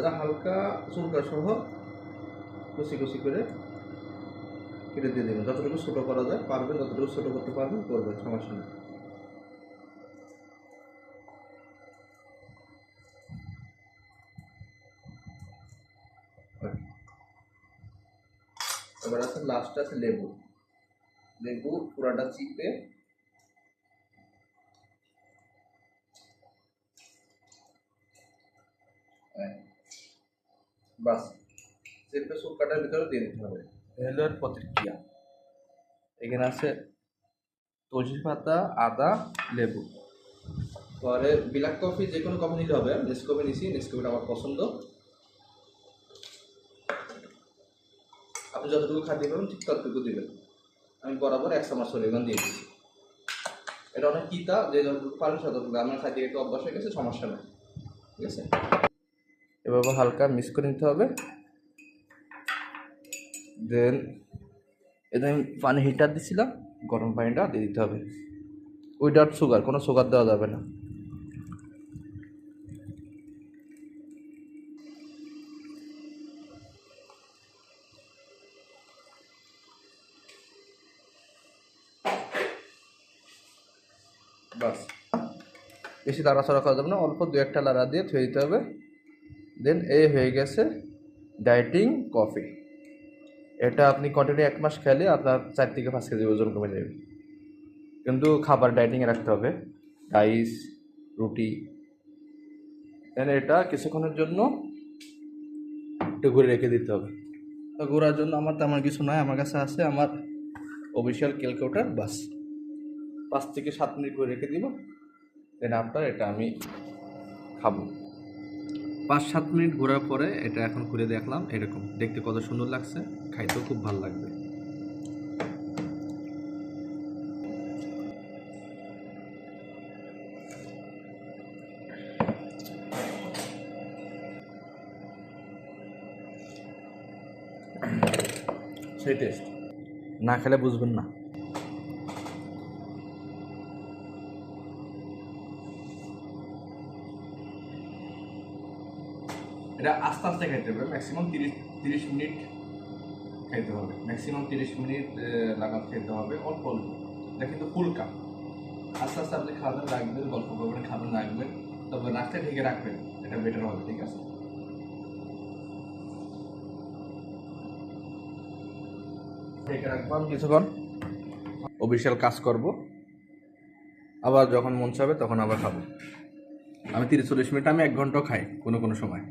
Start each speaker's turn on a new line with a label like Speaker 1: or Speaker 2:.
Speaker 1: আদাটা হালকা চুলকা সহ কুচি কুচি করে কেটে দিয়ে দেবেন যতটুকু ছোটো করা যায়, পারবেন, যতটুকু ছোটো করতে পারবেন, করবেন, সমস্যা নেই এবার আছে লাস্ট আছে লেবু লেবু পুরাটা চিপে হ্যাঁ। বাস চেপে শুকাটার ভিতরে দিয়ে দিতে হবে হলো প্রতিক্রিয়া এখানে আছে তুলসী পাতা আদা লেবু পরে ব্ল্যাক কফি যে কোনো কফি নিলে হবে নেসকফি নিছি নেসকফিটা আমার পছন্দ আপনি যতটুকু খাদ্য পাবেন ঠিক ততটুকু দিবেন আমি বরাবর এক চামচ পরিমাণ দিয়ে দিচ্ছি এটা অনেক তিতা যে পারেন ততটুকু আমার খাদ্য একটু অভ্যাস হয়ে গেছে সমস্যা নেই। ঠিক আছে? এভাবে হালকা মিক্স করে নিতে হবে। দেন এতে আমি পানি হিটার দিছিলাম, গরম পানিটা দিয়ে দিতে হবে। উইদাউট সুগার কোনো সুগার দেওয়া যাবে না। বাস। বেশি তাড়াছড়া করা যাবে না, অল্প দু একটা লাড়া দিয়ে থুয়ে দিতে হবে। দেন এই হয়ে গেছে ডায়েটিং কফি এটা আপনি কন্টিনিউ এক মাস খেলে আপনার চার থেকে পাঁচ কেজি ওজন কমে যাবে। কিন্তু খাবার ডায়েটিংয়ে রাখতে হবে। রাইস রুটি। দেন এটা কিছুক্ষণের জন্য একটু ঘুরে রেখে দিতে হবে। তো ঘোরার জন্য আমার তেমন কিছু নয় আমার কাছে আছে আমার অফিসিয়াল ক্যালকুলেটার বাস। পাঁচ থেকে সাত মিনিট করে রেখে দিব। দেন আপনার এটা আমি খাব। পাঁচ সাত মিনিট ঘোরার পরে এটা এখন ঘুরে দেখলাম, এরকম। দেখতে কত সুন্দর লাগছে, খাইতেও খুব ভালো লাগবে। সেই টেস্ট না খেলে বুঝবেন না। এটা আস্তে আস্তে খাইতে হবে ম্যাক্সিমাম তিরিশ তিরিশ মিনিট খাইতে হবে। ম্যাক্সিমাম তিরিশ মিনিট লাগাত খেতে হবে, অল্প অল্প। এটা কিন্তু ফুল কাপ আস্তে আস্তে আপনি খাবেন, রাখবেন, গল্প করবেন, খাবেন, রাখবেন। তবে রাখতে ঢেকে রাখবেন, এটা বেটার হবে, ঠিক আছে? কিছুক্ষণ। অফিসিয়াল কাজ করব। আবার যখন মন চাবে তখন আবার খাব। আমি তিরিশ চল্লিশ মিনিট, আমি এক ঘন্টাও খাই কোনো কোনো সময়।